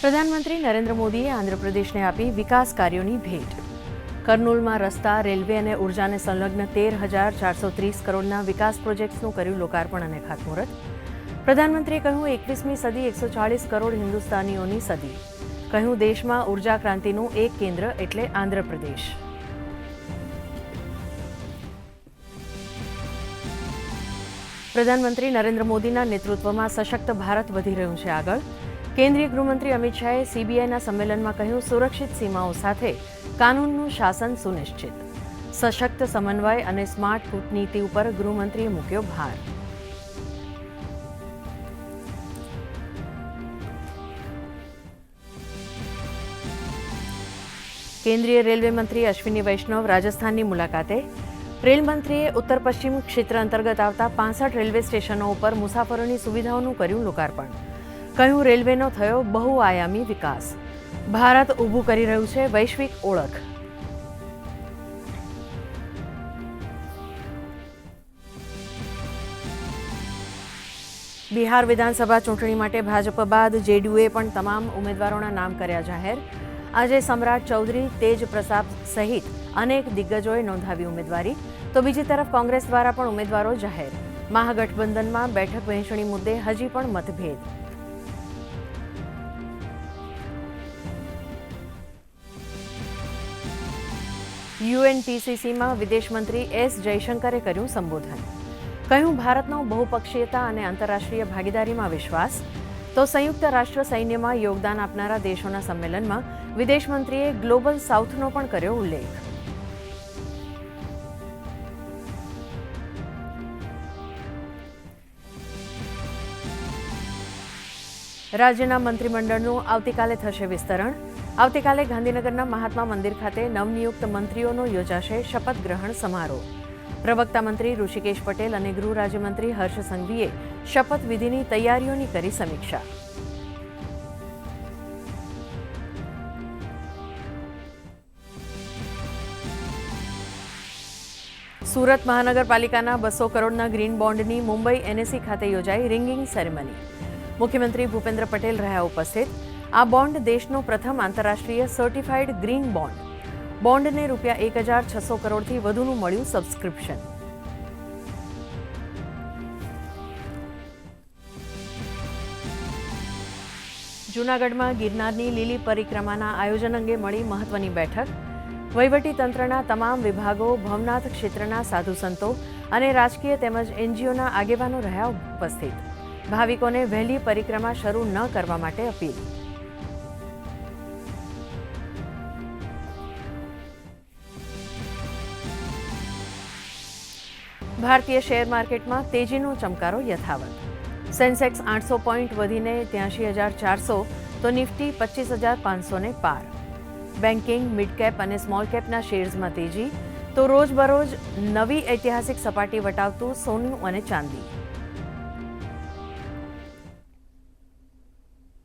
પ્રધાનમંત્રી નરેન્દ્ર મોદીએ આંધ્રપ્રદેશને આપી વિકાસ કાર્યોની ભેટ. કર્નૂલમાં રસ્તા, રેલવે અને ઉર્જાને સંલગ્ન તેર હજાર ચારસો ત્રીસ કરોડના વિકાસ પ્રોજેક્ટ્સનું કર્યું લોકાર્પણ અને ખાતમુહૂર્ત. પ્રધાનમંત્રીએ કહ્યું, એકવીસમી સદી એકસો ચાળીસ કરોડ હિન્દુસ્તાનીઓની સદી. કહ્યું, દેશમાં ઊર્જા ક્રાંતિનું એક કેન્દ્ર એટલે આંધ્રપ્રદેશ. પ્રધાનમંત્રી નરેન્દ્ર મોદીના નેતૃત્વમાં સશક્ત ભારત વધી રહ્યું છે આગળ. કેન્દ્રીય ગૃહમંત્રી અમિત શાહે સીબીઆઈના સંમેલનમાં કહ્યું, સુરક્ષિત સીમાઓ સાથે કાનૂનનું શાસન સુનિશ્ચિત. સશક્ત સમન્વય અને સ્માર્ટ કૂટનીતિ ઉપર ગૃહમંત્રીએ મૂક્યો ભાર. કેન્દ્રીય રેલવે મંત્રી અશ્વિની વૈષ્ણવ રાજસ્થાનની મુલાકાતે રેલમંત્રીએ ઉત્તર પશ્ચિમ ક્ષેત્ર અંતર્ગત આવતા પાંસઠ રેલવે સ્ટેશનો ઉપર મુસાફરોની સુવિધાઓનું કર્યું લોકાર્પણ. કહ્યું, રેલવેનો થયો બહુઆયામી વિકાસ. ભારત ઊભું કરી રહ્યું છે વૈશ્વિક ઓળખ. બિહાર વિધાનસભા ચૂંટણી માટે ભાજપ બાદ જેડીયુએ પણ તમામ ઉમેદવારોના નામ કર્યા જાહેર. આજે સમ્રાટ ચૌધરી તેજ પ્રસાદ સહિત અનેક દિગ્ગજોએ નોંધાવી ઉમેદવારી. તો બીજી તરફ કોંગ્રેસ દ્વારા પણ ઉમેદવારો જાહેર. મહાગઠબંધનમાં બેઠક વહેંચણી મુદ્દે હજી પણ મતભેદ. યુએનટીસીસીમાં વિદેશમંત્રી એસ જયશંકરે કર્યું સંબોધન. કહ્યું, ભારતનો બહુપક્ષીયતા અને આંતરરાષ્ટ્રીય ભાગીદારીમાં વિશ્વાસ. તો સંયુક્ત રાષ્ટ્ર સૈન્યમાં યોગદાન આપનારા દેશોના સંમેલનમાં વિદેશમંત્રીએ ગ્લોબલ સાઉથનો પણ કર્યો ઉલ્લેખ. રાજ્યના મંત્રીમંડળનું આવતીકાલે થશે વિસ્તરણ. આવતીકાલે ગાંધીનગરના મહાત્મા મંદિર ખાતે નવનિયુક્ત મંત્રીઓનો યોજાશે શપથ ગ્રહણ સમારોહ. પ્રવક્તા મંત્રી ઋષિકેશ પટેલ અને ગૃહ રાજ્યમંત્રી હર્ષ સંઘવીએ શપથવિધિની તૈયારીઓની કરી સમીક્ષા. સુરત મહાનગરપાલિકાના બસો કરોડના ગ્રીન બોન્ડની મુંબઈ એનએસી ખાતે યોજાઈ રિંગિંગ સેરેમની. મુખ્યમંત્રી ભૂપેન્દ્ર પટેલ રહ્યા ઉપસ્થિત. આ બોન્ડ દેશનો પ્રથમ આંતરરાષ્ટ્રીય સર્ટિફાઈડ ગ્રીન બોન્ડ બોન્ડને રૂપિયા એક હજાર છસો કરોડથી વધુનું મળ્યું સબસ્ક્રિપ્શન જૂનાગઢમાં ગિરનારની લીલી પરિક્રમાના આયોજન અંગે મળી મહત્વની બેઠક. વહીવટી તંત્રના તમામ વિભાગો, ભવનાથ ક્ષેત્રના સાધુ સંતો અને રાજકીય તેમજ એનજીઓના આગેવાનો રહ્યા ઉપસ્થિત. ભાવિકોને વહેલી પરિક્રમા શરૂ ન કરવા માટે અપીલ. ભારતીય શેર માર્કેટમાં તેજીનો ચમકારો યથાવત. સેન્સેક્સ આઠસો પોઈન્ટ વધીને ત્યાંશી હજાર ચારસો, તો નિફ્ટી પચીસ હજાર પાંચસોને પાર. બેન્કિંગ મિડ કેપ અને સ્મોલ કેપના શેર્સમાં તેજી, તો રોજબરોજ નવી ઐતિહાસિક સપાટી વટાવતું સોનું અને ચાંદી.